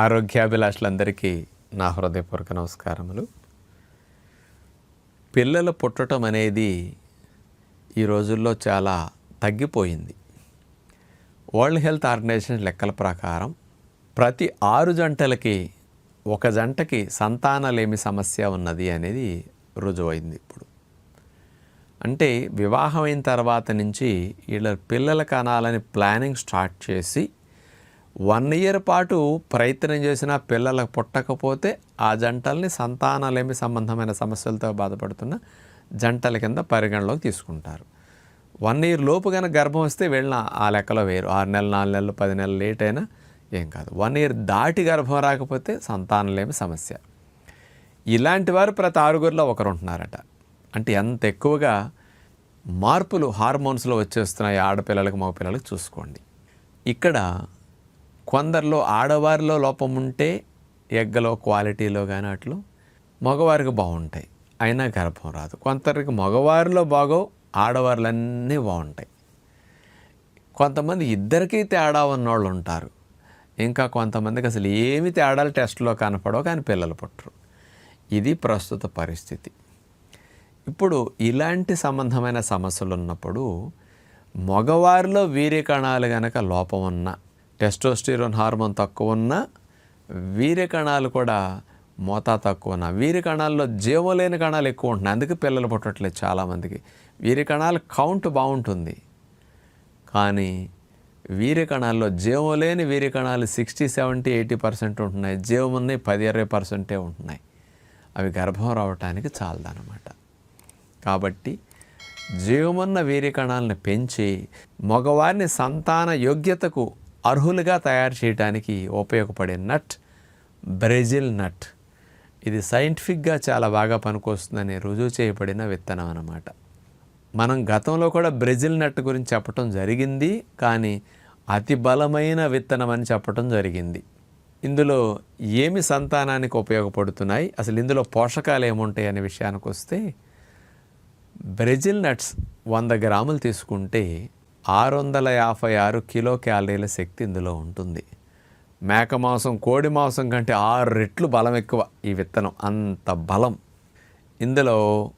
ఆరోగ్యాభిలాషులందరికీ నా హృదయపూర్వక నమస్కారములు. పిల్లలు పుట్టడం అనేది ఈ రోజుల్లో చాలా తగ్గిపోయింది. వరల్డ్ హెల్త్ ఆర్గనైజేషన్ లెక్కల ప్రకారం ప్రతి ఆరు జంటలకి ఒక జంటకి సంతానలేమి సమస్య ఉన్నది అనేది రుజువైంది ఇప్పుడు. అంటే వివాహం అయిన తర్వాత నుంచి వీళ్ళ పిల్లల కనాలని ప్లానింగ్ స్టార్ట్ చేసి వన్ ఇయర్ పాటు ప్రయత్నం చేసిన పిల్లలకు పుట్టకపోతే ఆ జంటల్ని సంతానలేమి సంబంధమైన సమస్యలతో బాధపడుతున్న జంటల కింద పరిగణలోకి తీసుకుంటారు. వన్ ఇయర్ లోపు కనుక గర్భం వస్తే వెళ్ళిన ఆ లెక్కలో వేరు ఆరు నెలలు నాలుగు నెలలు పది నెలలు లేట్ అయినా ఏం కాదు. వన్ ఇయర్ దాటి గర్భం రాకపోతే సంతానలేమి సమస్య. ఇలాంటి వారు ప్రతి ఆరుగురిలో ఒకరు ఉంటున్నారట. అంటే ఎంత ఎక్కువగా మార్పులు హార్మోన్స్లో వచ్చేస్తున్నాయి ఆడపిల్లలకు మగపిల్లలకు చూసుకోండి. ఇక్కడ కొందరిలో ఆడవారిలో లోపం ఉంటే ఎగ్గలో క్వాలిటీలో కానీ అట్లు మగవారికి బాగుంటాయి. అయినా గర్భం రాదు. కొందరికి మగవారిలో బాగో ఆడవారులన్నీ బాగుంటాయి. కొంతమంది ఇద్దరికీ తేడా ఉన్నోళ్ళు ఉంటారు. ఇంకా కొంతమందికి అసలు ఏమి తేడాలు టెస్ట్లో కనపడవు కానీ పిల్లలు పుట్టరు. ఇది ప్రస్తుత పరిస్థితి. ఇప్పుడు ఇలాంటి సంబంధమైన సమస్యలు ఉన్నప్పుడు మగవారిలో వీర్యకణాలు గనక లోపం ఉన్న టెస్టోస్టిరోన్ హార్మోన్ తక్కువ ఉన్న వీర్య కణాలు కూడా మోతా తక్కువ ఉన్న వీర్య కణాల్లో జీవం లేని కణాలు ఎక్కువ ఉంటున్నాయి. అందుకే పిల్లలు పుట్టట్లేదు చాలామందికి. వీర్య కణాల కౌంట్ బాగుంటుంది. కానీ వీర్య కణాల్లో జీవం లేని వీర్య కణాలు సిక్స్టీ సెవెంటీ ఎయిటీ పర్సెంట్ ఉంటున్నాయి. జీవం ఉన్నాయి పది ఇరవై పర్సెంటే ఉంటున్నాయి. అవి గర్భం రావటానికి చాలదన్నమాట. కాబట్టి జీవమున్న వీర్య కణాలను పెంచి మగవారిని సంతాన యోగ్యతకు అర్హులుగా తయారు చేయడానికి ఉపయోగపడే నట్ బ్రెజిల్ నట్. ఇది సైంటిఫిక్గా చాలా బాగా పనికొస్తుందని రుజువు చేయబడిన విత్తనం అన్నమాట. మనం గతంలో కూడా బ్రెజిల్ నట్ గురించి చెప్పటం జరిగింది కానీ అతి బలమైన విత్తనం అని చెప్పటం జరిగింది. ఇందులో ఏమి సంతానానికి ఉపయోగపడుతున్నాయి? అసలు ఇందులో పోషకాలు ఏముంటాయి అనే విషయానికి వస్తే బ్రెజిల్ నట్స్ వంద గ్రాములు తీసుకుంటే ఆరు వందల యాభై ఆరు కిలో క్యాలరీల శక్తి ఇందులో ఉంటుంది. మేక మాంసం కోడి మాంసం కంటే ఆరు రెట్లు బలం ఎక్కువ ఈ విత్తనం. అంత బలం. ఇందులో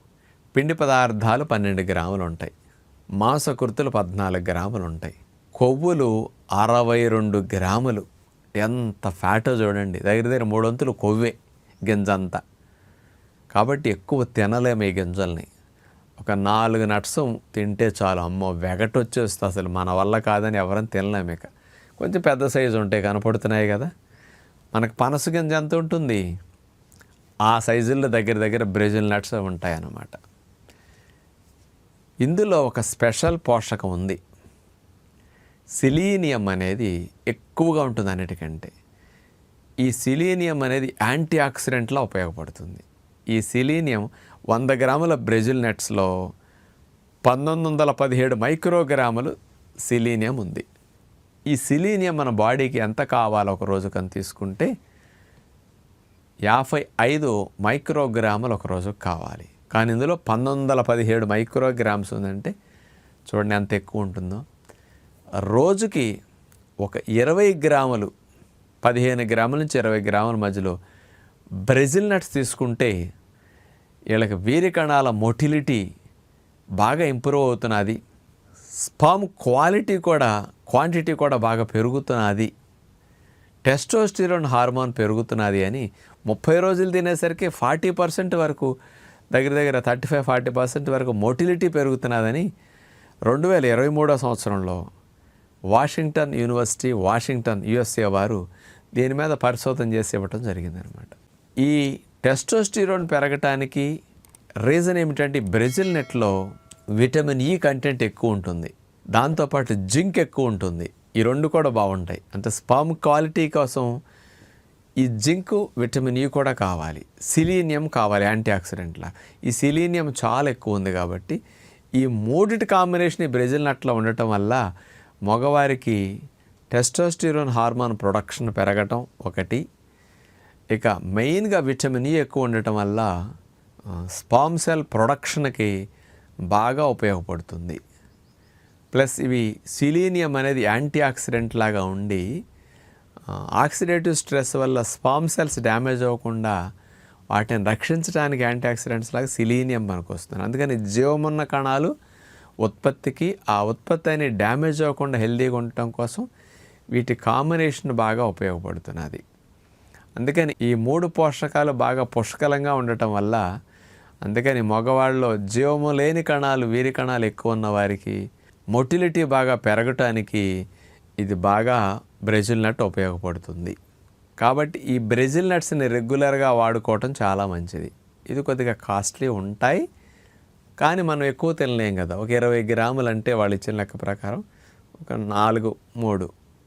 పిండి పదార్థాలు పన్నెండు గ్రాములు ఉంటాయి. మాంసకృతులు పద్నాలుగు గ్రాములు ఉంటాయి. కొవ్వులు అరవై రెండు గ్రాములు. ఎంత ఫ్యాటో చూడండి. దగ్గర దగ్గర మూడొంతులు కొవ్వే గింజంతా కాబట్టి ఎక్కువ తినలేము ఈ గింజల్ని. ఒక నాలుగు నట్స్ తింటే చాలు. అమ్మో వెగట వచ్చేస్తుంది అసలు. మన వల్ల కాదని ఎవరైనా తినలేము ఇక. కొంచెం పెద్ద సైజు ఉంటాయి కనపడుతున్నాయి కదా. మనకు పనస గింజ ఎంత ఉంటుంది? ఆ సైజుల్లో దగ్గర దగ్గర బ్రెజిల్ నట్స్ ఉంటాయి అన్నమాట ఇందులో ఒక స్పెషల్ పోషకం ఉంది. సిలీనియం అనేది ఎక్కువగా ఉంటుంది అన్నిటికంటే. ఈ సిలీనియం అనేది యాంటీ ఆక్సిడెంట్లా ఉపయోగపడుతుంది. ఈ సిలీనియం వంద గ్రాముల బ్రెజిల్ నట్స్లో పంతొమ్మిది వందల పదిహేడు మైక్రోగ్రాములు సిలీనియం ఉంది. ఈ సిలీనియం మన బాడీకి ఎంత కావాలో ఒక రోజు కని తీసుకుంటే యాభై ఐదు మైక్రోగ్రాములు ఒక రోజుకు కావాలి. కానీ ఇందులో పంతొమ్మిది వందల పదిహేడు మైక్రోగ్రామ్స్ ఉందంటే చూడండి ఎంత ఎక్కువ ఉంటుందో. రోజుకి ఒక ఇరవై గ్రాములు పదిహేను గ్రాముల నుంచి ఇరవై గ్రాముల మధ్యలో బ్రెజిల్ నట్స్ తీసుకుంటే వీళ్ళకి వీరి కణాల మొటిలిటీ బాగా ఇంప్రూవ్ అవుతున్నది. స్పామ్ క్వాలిటీ కూడా క్వాంటిటీ కూడా బాగా పెరుగుతున్నది. టెస్టోస్టిరోన్ హార్మోన్ పెరుగుతున్నది అని ముప్పై రోజులు తినేసరికి ఫార్టీ పర్సెంట్ వరకు దగ్గర దగ్గర థర్టీ ఫైవ్ ఫార్టీ పర్సెంట్ వరకు మొటిలిటీ పెరుగుతున్నదని రెండు వేల ఇరవై మూడో సంవత్సరంలో వాషింగ్టన్ యూనివర్సిటీ వాషింగ్టన్ యుఎస్ఏ వారు దీని మీద పరిశోధన చేసి ఇవ్వటం జరిగిందనమాట ఈ టెస్టోస్టిరోన్ పెరగటానికి రీజన్ ఏమిటంటే బ్రెజిల్ నెట్లో విటమిన్ ఈ కంటెంట్ ఎక్కువ ఉంటుంది. దాంతోపాటు జింక్ ఎక్కువ ఉంటుంది. ఈ రెండు కూడా బాగుంటాయి. అంటే స్పామ్ క్వాలిటీ కోసం ఈ జింక్ విటమిన్ ఈ కూడా కావాలి. సిలీనియం కావాలి యాంటీ ఆక్సిడెంట్లా ఈ సిలీనియం చాలా ఎక్కువ ఉంది కాబట్టి ఈ మూడిటి కాంబినేషన్ ఈ బ్రెజిల్ నట్లో ఉండటం వల్ల మగవారికి టెస్టోస్టిరోన్ హార్మోన్ ప్రొడక్షన్ పెరగటం ఒకటి ఇక మెయిన్గా విటమిన్ ఈ ఎక్కువ ఉండటం వల్ల స్పామ్ సెల్ ప్రొడక్షన్కి బాగా ఉపయోగపడుతుంది. ప్లస్ ఇవి సిలీనియం అనేది యాంటీ ఆక్సిడెంట్ లాగా ఉండి ఆక్సిడేటివ్ స్ట్రెస్ వల్ల స్పామ్ సెల్స్ డ్యామేజ్ అవ్వకుండా వాటిని రక్షించడానికి యాంటీ ఆక్సిడెంట్స్ లాగా సిలీనియం మనకు వస్తుంది అందుకని జీవమున్న కణాలు ఉత్పత్తికి ఆ ఉత్పత్తి అనేది డ్యామేజ్ అవ్వకుండా హెల్దీగా ఉండటం కోసం వీటి కాంబినేషన్ బాగా ఉపయోగపడుతున్నది. అందుకని ఈ మూడు పోషకాలు బాగా పుష్కలంగా ఉండటం వల్ల అందుకని మగవాళ్ళలో జీవము లేని కణాలు వీరి కణాలు ఎక్కువ ఉన్న వారికి మొటిలిటీ బాగా పెరగటానికి ఇది బాగా బ్రెజిల్ నట్ ఉపయోగపడుతుంది. కాబట్టి ఈ బ్రెజిల్ నట్స్ని రెగ్యులర్గా వాడుకోవటం చాలా మంచిది. ఇది కొద్దిగా కాస్ట్లీ ఉంటాయి కానీ మనం ఎక్కువ తినలేం కదా. ఒక ఇరవై గ్రాములు అంటే వాళ్ళు ఇచ్చిన లెక్క ప్రకారం ఒక నాలుగు మూడు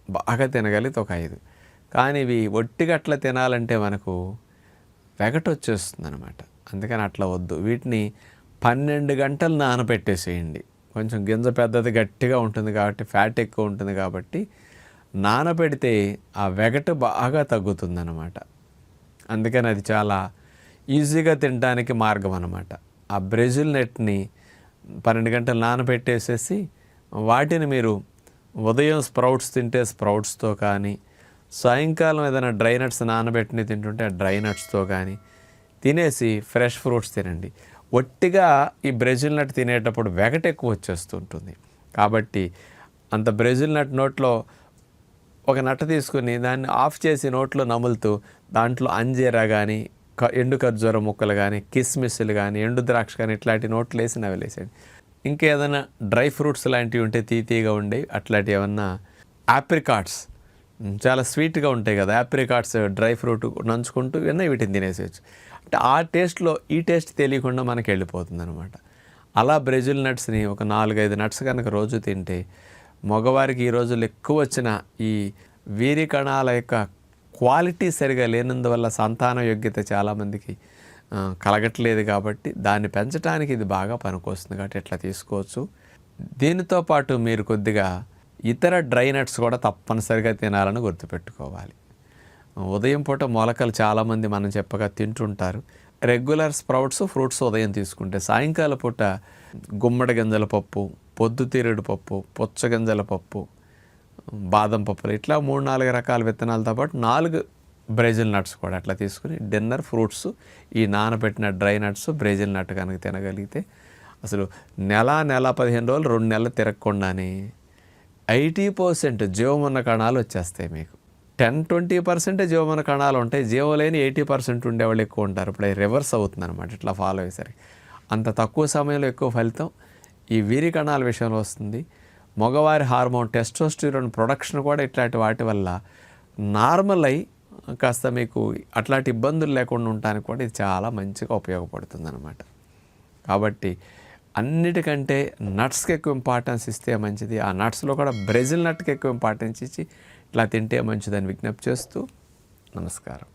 బాగా తినగలిగితే ఒక ఐదు. కానీ ఇవి ఒట్టిగా అట్లా తినాలంటే మనకు వెగట వచ్చేస్తుంది అనమాట అందుకని అట్లా వద్దు. వీటిని పన్నెండు గంటలు నానబెట్టేసేయండి. కొంచెం గింజ పెద్దది గట్టిగా ఉంటుంది కాబట్టి ఫ్యాట్ ఎక్కువ ఉంటుంది కాబట్టి నానబెడితే ఆ వెగట బాగా తగ్గుతుందన్నమాట. అందుకని అది చాలా ఈజీగా తినడానికి మార్గం అనమాట ఆ బ్రెజిల్ నెట్ని పన్నెండు గంటలు నానబెట్టేసేసి వాటిని మీరు ఉదయం స్ప్రౌట్స్ తింటే స్ప్రౌట్స్తో కానీ సాయంకాలం ఏదైనా డ్రై నట్స్ నానబెట్టిని తింటుంటే ఆ డ్రై నట్స్తో కానీ తినేసి ఫ్రెష్ ఫ్రూట్స్ తినండి. ఒట్టిగా ఈ బ్రెజిల్ నట్ తినేటప్పుడు వెగట ఎక్కువ వచ్చేస్తుంటుంది. కాబట్టి అంత బ్రెజిల్ నట్ నోట్లో ఒక నట్ట తీసుకుని దాన్ని ఆఫ్ చేసి నోట్లో నములుతూ దాంట్లో అంజీరా కానీ క ఎండు ఖర్జూర ముక్కలు కానీ కిస్మిస్లు కానీ ఎండు ద్రాక్ష కానీ ఇట్లాంటి నోట్లు వేసి నవలేసేయండి ఇంకేదైనా డ్రై ఫ్రూట్స్ లాంటివి ఉంటే తీతీగా ఉండే అట్లాంటివి ఏమన్నా ఆప్రికాట్స్ చాలా స్వీట్గా ఉంటాయి కదా. యాప్రికాట్స్ డ్రై ఫ్రూట్ నంచుకుంటూ ఇవన్నీ వీటిని తినేసేయచ్చు. అంటే ఆ టేస్ట్లో ఈ టేస్ట్ తెలియకుండా మనకి వెళ్ళిపోతుంది అనమాట అలా బ్రెజిల్ నట్స్ని ఒక నాలుగైదు నట్స్ కనుక రోజు తింటే మగవారికి ఈ రోజుల్లో ఎక్కువ వచ్చిన ఈ వీరి కణాల యొక్క క్వాలిటీ సరిగా లేనందువల్ల సంతాన యోగ్యత చాలామందికి కలగట్లేదు కాబట్టి దాన్ని పెంచడానికి ఇది బాగా పనికొస్తుంది కాబట్టి ఇట్లా తీసుకోవచ్చు. దీనితో పాటు మీరు కొద్దిగా ఇతర డ్రై నట్స్ కూడా తప్పనిసరిగా తినాలని గుర్తుపెట్టుకోవాలి. ఉదయం పూట మొలకలు చాలామంది మనం చెప్పగా తింటుంటారు. రెగ్యులర్ స్ప్రౌట్స్ ఫ్రూట్స్ ఉదయం తీసుకుంటే సాయంకాల పూట గుమ్మడి గింజల పప్పు పొద్దుతీరుడు పప్పు పుచ్చగింజల పప్పు బాదం పప్పులు ఇట్లా మూడు నాలుగు రకాల విత్తనాలతో పాటు నాలుగు బ్రెజిల్ నట్స్ కూడా అట్లా తీసుకుని డిన్నర్ ఫ్రూట్స్ ఈ నానబెట్టిన డ్రై నట్స్ బ్రెజిల్ నట్ కనుక తినగలిగితే అసలు నెల నెల పదిహేను రోజులు రెండు నెలలు తిరగకుండానే ఎయిటీ పర్సెంట్ జీవమున్న కణాలు వచ్చేస్తాయి మీకు. టెన్ ట్వంటీ పర్సెంటే జీవమున్న కణాలు ఉంటాయి. జీవం లేని ఎయిటీ పర్సెంట్ ఉండేవాళ్ళు ఎక్కువ ఉంటారు. ఇప్పుడు అది రివర్స్ అవుతుంది అనమాట ఇట్లా ఫాలో అయ్యేసరికి. అంత తక్కువ సమయంలో ఎక్కువ ఫలితం ఈ వీరి కణాల విషయంలో వస్తుంది. మగవారి హార్మోన్ టెస్టోస్టిరోన్ ప్రొడక్షన్ కూడా ఇట్లాంటి వాటి వల్ల నార్మల్ అయి కాస్త మీకు అట్లాంటి ఇబ్బందులు లేకుండా ఉండటానికి కూడా ఇది చాలా మంచిగా ఉపయోగపడుతుంది అనమాట కాబట్టి అన్నిటికంటే నట్స్కి ఎక్కువ ఇంపార్టెన్స్ ఇస్తే మంచిది. ఆ నట్స్లో కూడా బ్రెజిల్ నట్కి ఎక్కువ ఇంపార్టెన్స్ ఇచ్చి ఇట్లా తింటే మంచిదని విజ్ఞప్తి చేస్తూ నమస్కారం.